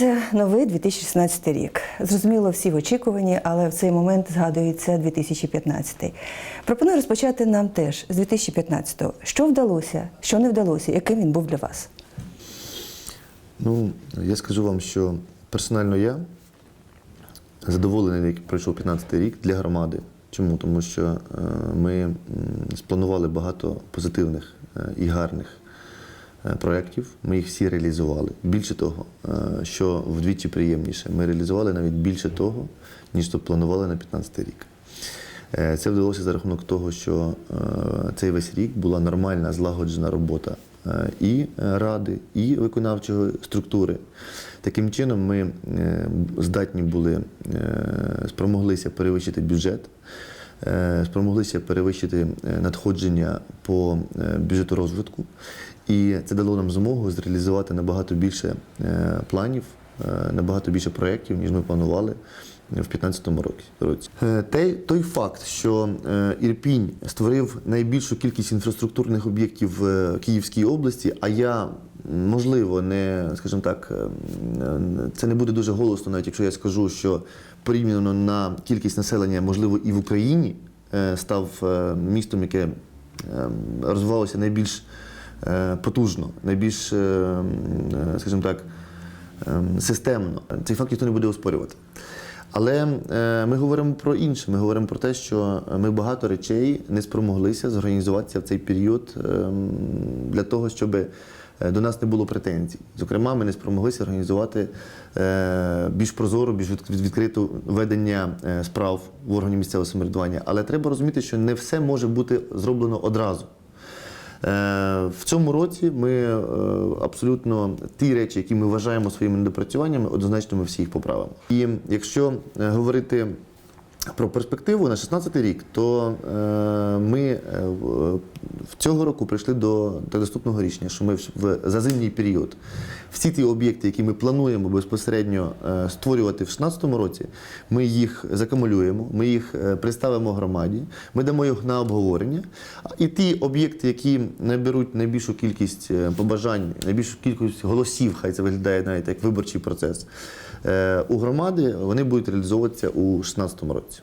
Наближається новий 2016 рік. Зрозуміло, всі в очікуванні, але в цей момент згадується 2015. Пропоную розпочати нам теж з 2015-го. Що вдалося, що не вдалося, яким він був для вас? Ну, я скажу вам, що персонально я задоволений, як пройшов 15 рік для громади. Чому? Тому що е, ми спланували багато позитивних е, і гарних проєктів. Ми їх всі реалізували. Більше того, е, що вдвічі приємніше, ми реалізували навіть більше того, ніж то планували на 15 рік. Е, Це вдалося за рахунок того, що е, цей весь рік була нормальна злагоджена робота е, і е, ради, і виконавчої структури. Таким чином, ми е, здатні були, е, спромоглися перевищити бюджет, е, спромоглися перевищити е, надходження по е, бюджету розвитку. І це дало нам змогу зреалізувати набагато більше е, планів, е, набагато більше проєктів, ніж ми планували в 2015 році. Е, Те- той факт, що е, Ірпінь створив найбільшу кількість інфраструктурних об'єктів в е, Київській області, а я, можливо, не, скажімо так, е, це не буде дуже голосно, навіть якщо я скажу, що порівняно на кількість населення, можливо, і в Україні е, став е, містом, яке е, розвивалося найбільш потужно, найбільш, скажімо так, ем, системно. Цей факт ніхто не буде оспорювати. Але ми говоримо про інше. Ми говоримо про те, що ми багато речей не спромоглися зорганізуватися в цей період ем, для того, щоб до нас не було претензій. Зокрема, ми не спромоглися організувати е, більш прозоро, більш від- відкриту ведення е, справ в органі місцевого самоврядування. Але треба розуміти, що не все може бути зроблено одразу. Е, В цьому році ми е, абсолютно ті речі, які ми вважаємо своїми недопрацюваннями, однозначно ми всі їх поправимо. І якщо е, говорити про перспективу на 16 рік, то е, ми е, в- цього року прийшли до, до наступного рішення, що ми в, в за зимній період всі ті об'єкти, які ми плануємо безпосередньо е, створювати в 16 році, ми їх закамулюємо, ми їх представимо громаді, ми дамо їх на обговорення. І ті об'єкти, які наберуть найбільшу кількість побажань, найбільшу кількість голосів, хай це виглядає навіть як виборчий процес у громади, вони будуть реалізовуватися у 16 році.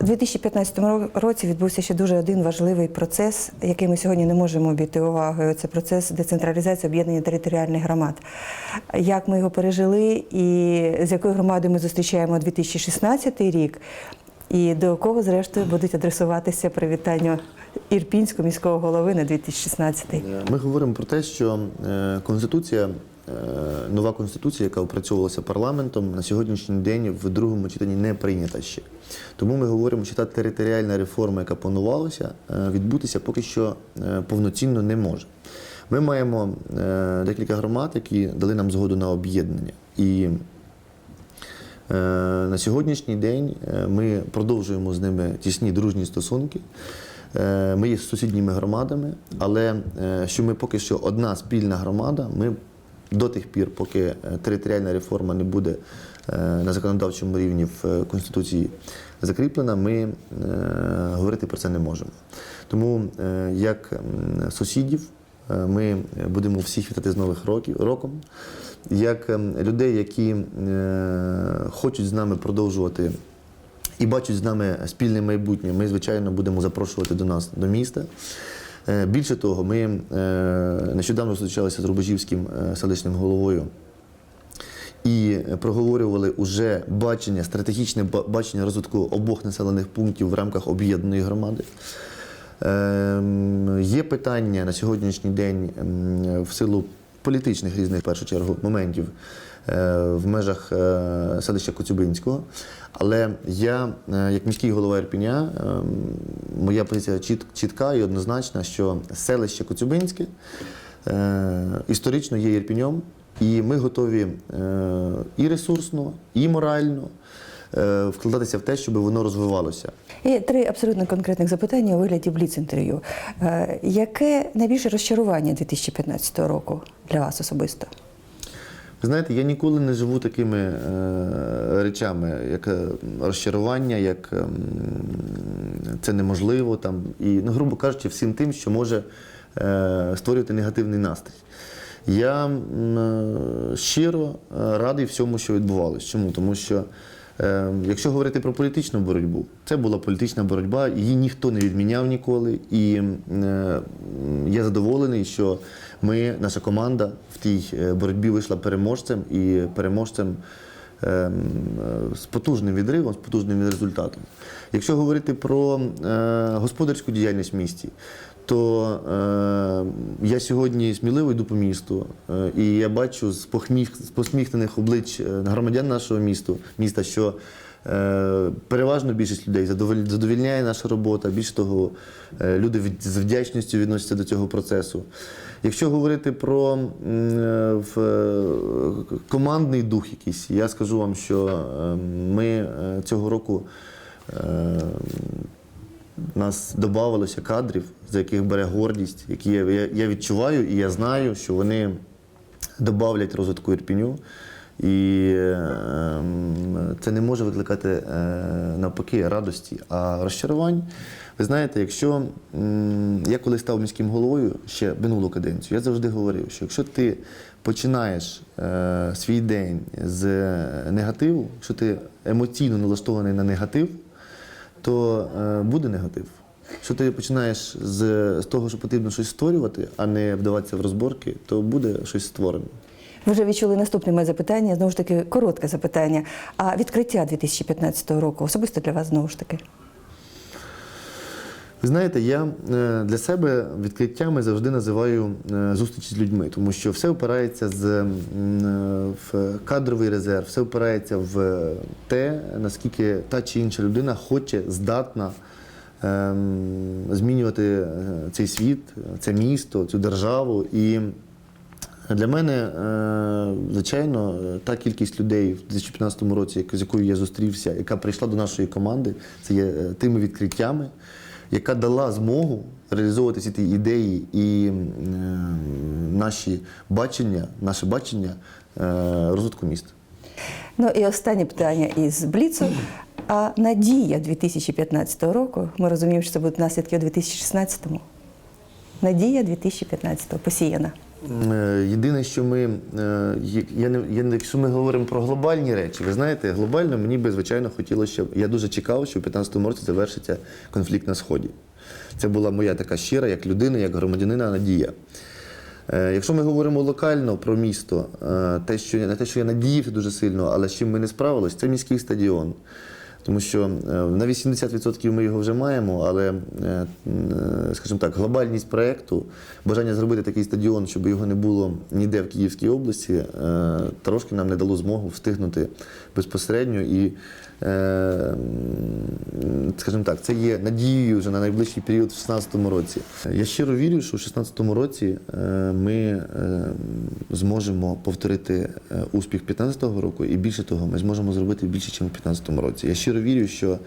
У 2015 році відбувся ще дуже один важливий процес, який ми сьогодні не можемо обійти увагою. Це процес децентралізації об'єднання територіальних громад. Як ми його пережили, і з якою громадою ми зустрічаємо 2016 рік, і до кого, зрештою, будуть адресуватися привітання Ірпінського міського голови на 2016. Ми говоримо про те, що е, конституція, е, нова конституція, яка опрацьовувалася парламентом, на сьогоднішній день в другому читанні не прийнята ще. Тому ми говоримо, що та територіальна реформа, яка планувалася, е, відбутися поки що е, повноцінно не може. Ми маємо е, декілька громад, які дали нам згоду на об'єднання. І Е, На сьогоднішній день е, ми продовжуємо з ними тісні дружні стосунки. Е, Ми є сусідніми громадами, але е, що ми поки що одна спільна громада, ми до тих пір, поки е, територіальна реформа не буде е, на законодавчому рівні в е, Конституції закріплена, ми говорити про це не можемо. Тому як сусідів ми будемо всіх вітати з нових років роком як ем, людей, які хочуть з нами продовжувати і бачать з нами спільне майбутнє, ми, звичайно, будемо запрошувати до нас до міста. Е, Більше того, ми е, нещодавно зустрічалися з Рубежівським е, селищним головою і проговорювали уже бачення, стратегічне бачення розвитку обох населених пунктів в рамках об'єднаної громади. Ем, Є питання на сьогоднішній день в силу політичних різних, в першу чергу, моментів в межах е, селища Коцюбинського. Але я, е, як міський голова Ірпіня, моя позиція чітка і однозначна, що селище Коцюбинське е, історично є Ірпіньом, і ми готові е, і ресурсно, і морально е, вкладатися в те, щоб воно розвивалося. І три абсолютно конкретних запитання у вигляді бліц-інтерв'ю. Е, Яке найбільше розчарування 2015 року для вас особисто? Ви знаєте, я ніколи не живу такими е, речами, як е, розчарування, як е, це неможливо, там, і, ну, грубо кажучи, всім тим, що може е, створювати негативний настрій. Я е, щиро е, радий всьому, що відбувалося. Чому? Тому що якщо говорити про політичну боротьбу, це була політична боротьба, її ніхто не відміняв ніколи. І е, я задоволений, що ми, наша команда в тій е, боротьбі вийшла переможцем і переможцем ем, з потужним відривом, з потужним результатом. Якщо говорити про е, господарську діяльність в місті, то е, я сьогодні сміливо йду по місту, е, і я бачу з, похміх, з посміхнених облич е, громадян нашого місту, міста, що е, переважно більшість людей задовільняє наша робота. Більше того, е, люди з вдячністю відносяться до цього процесу. Якщо говорити про е, е, командний дух якийсь, я скажу вам, що е, ми цього року нас додавалося кадрів, за яких бере гордість, які я відчуваю і я знаю, що вони додавлять розвитку Ірпіню. І е, це не може викликати е, навпаки радості, а розчарувань. Ви знаєте, якщо я коли став міським головою ще минулу каденцію, я завжди говорив, що якщо ти починаєш е, свій день з негативу, якщо ти емоційно налаштований на негатив, то е, буде негатив. Якщо ти починаєш з того, що потрібно щось створювати, а не вдаватися в розборки, то буде щось створено. Ви вже відчули наступне моє запитання, знову ж таки, коротке запитання. А відкриття 2015 року особисто для вас знову ж таки? Ви знаєте, я е, для себе відкриттями завжди називаю е, зустрічі з людьми, тому що все опирається з, е, в кадровий резерв, все опирається в те, наскільки та чи інша людина хоче, здатна ем, змінювати цей світ, це місто, цю державу. І для мене, е, звичайно, та кількість людей в 2015 році, з якою я зустрівся, яка прийшла до нашої команди, це є е, тими відкриттями, яка дала змогу реалізовувати всі ті ідеї і е, наші бачення, наше бачення розвитку міста. Ну і останнє питання із Бліцу. А надія 2015 року, ми розуміємо, що це будуть наслідки у 2016-му. Надія 2015-го посіяна. Е, Єдине, що ми, е, я не, я, якщо ми говоримо про глобальні речі, ви знаєте, глобально мені би, звичайно, хотілося, щоб я дуже чекав, що в 2015 році завершиться конфлікт на Сході. Це була моя така щира, як людина, як громадянина надія. Е, Якщо ми говоримо локально про місто, те, що на те, що я надіявся дуже сильно, але з чим ми не справилися, це міський стадіон. Тому що е, на 80% ми його вже маємо, але, е, скажімо так, глобальність проєкту, бажання зробити такий стадіон, щоб його не було ніде в Київській області, е, трошки нам не дало змогу встигнути безпосередньо. І, скажімо так, це є надією вже на найближчий період в 2016 році. Я щиро вірю, що в 2016 році ми зможемо повторити успіх 2015 року, і більше того, ми зможемо зробити більше, ніж у 2015 році. Я щиро вірю, що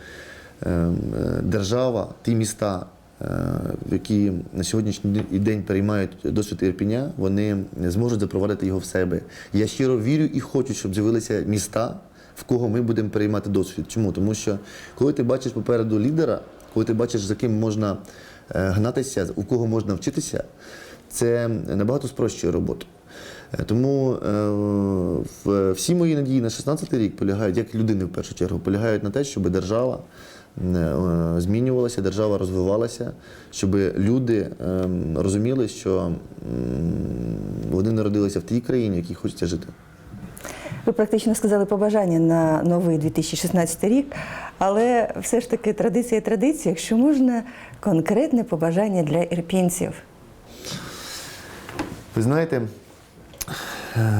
е, е, держава, ті міста, е, які на сьогоднішній день переймають досвід Ірпіня, вони зможуть запровадити його в себе. Я щиро вірю і хочу, щоб з'явилися міста, в кого ми будемо переймати досвід. Чому? Тому що коли ти бачиш попереду лідера, коли ти бачиш, за ким можна е, гнатися, у кого можна вчитися, це набагато спрощує роботу. Е, Тому е, всі мої надії на 16 рік полягають, як людини в першу чергу, полягають на те, щоб держава е, змінювалася, держава розвивалася, щоб люди розуміли, що вони народилися в тій країні, в якій хочеться жити. Ви практично сказали побажання на новий 2016 рік, але все ж таки традиція традиція, якщо можна, конкретне побажання для ірпінців. Ви знаєте,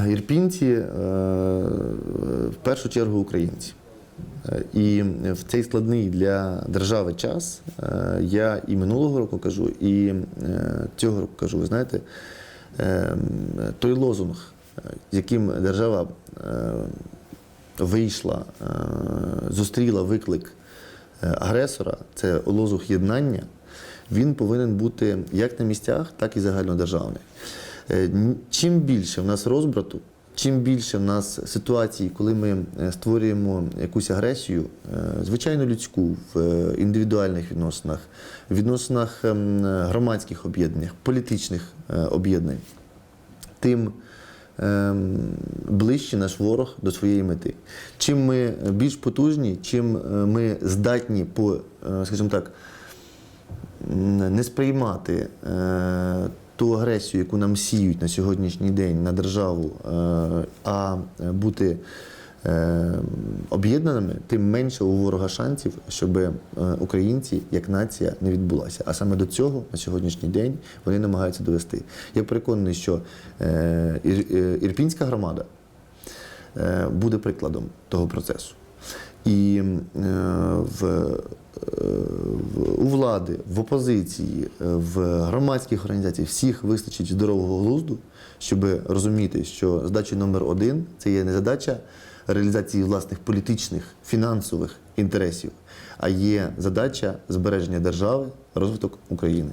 ірпінці е, в першу чергу українці. Е, І в цей складний для держави час е, я і минулого року кажу, і е, цього року кажу, ви знаєте, е, той лозунг, е, яким держава е, вийшла, е, зустріла виклик е, агресора, це лозунг єднання, він повинен бути як на місцях, так і загальнодержавний. Е, Чим більше в нас розбрату, чим більше в нас ситуацій, коли ми е, створюємо якусь агресію, е, звичайно людську в індивідуальних відносинах, в відносинах ем, громадських об'єднаннях, політичних об'єднань, тим ем, ближче наш ворог до своєї мети. Чим ми більш потужні, чим ми здатні по, скажімо так, не сприймати ту агресію, яку нам сіють на сьогоднішній день на державу, е, а бути е, об'єднаними, тим менше у ворога шансів, щоб е, українці як нація не відбулася. А саме до цього на сьогоднішній день вони намагаються довести. Я переконаний, що Ір- Ірпінська громада буде прикладом того процесу. І в- у влади, в опозиції, е, в громадських організаціях всіх вистачить здорового глузду, щоб розуміти, що задача номер один це є не задача реалізації власних політичних, фінансових інтересів, а є задача збереження держави, розвиток України.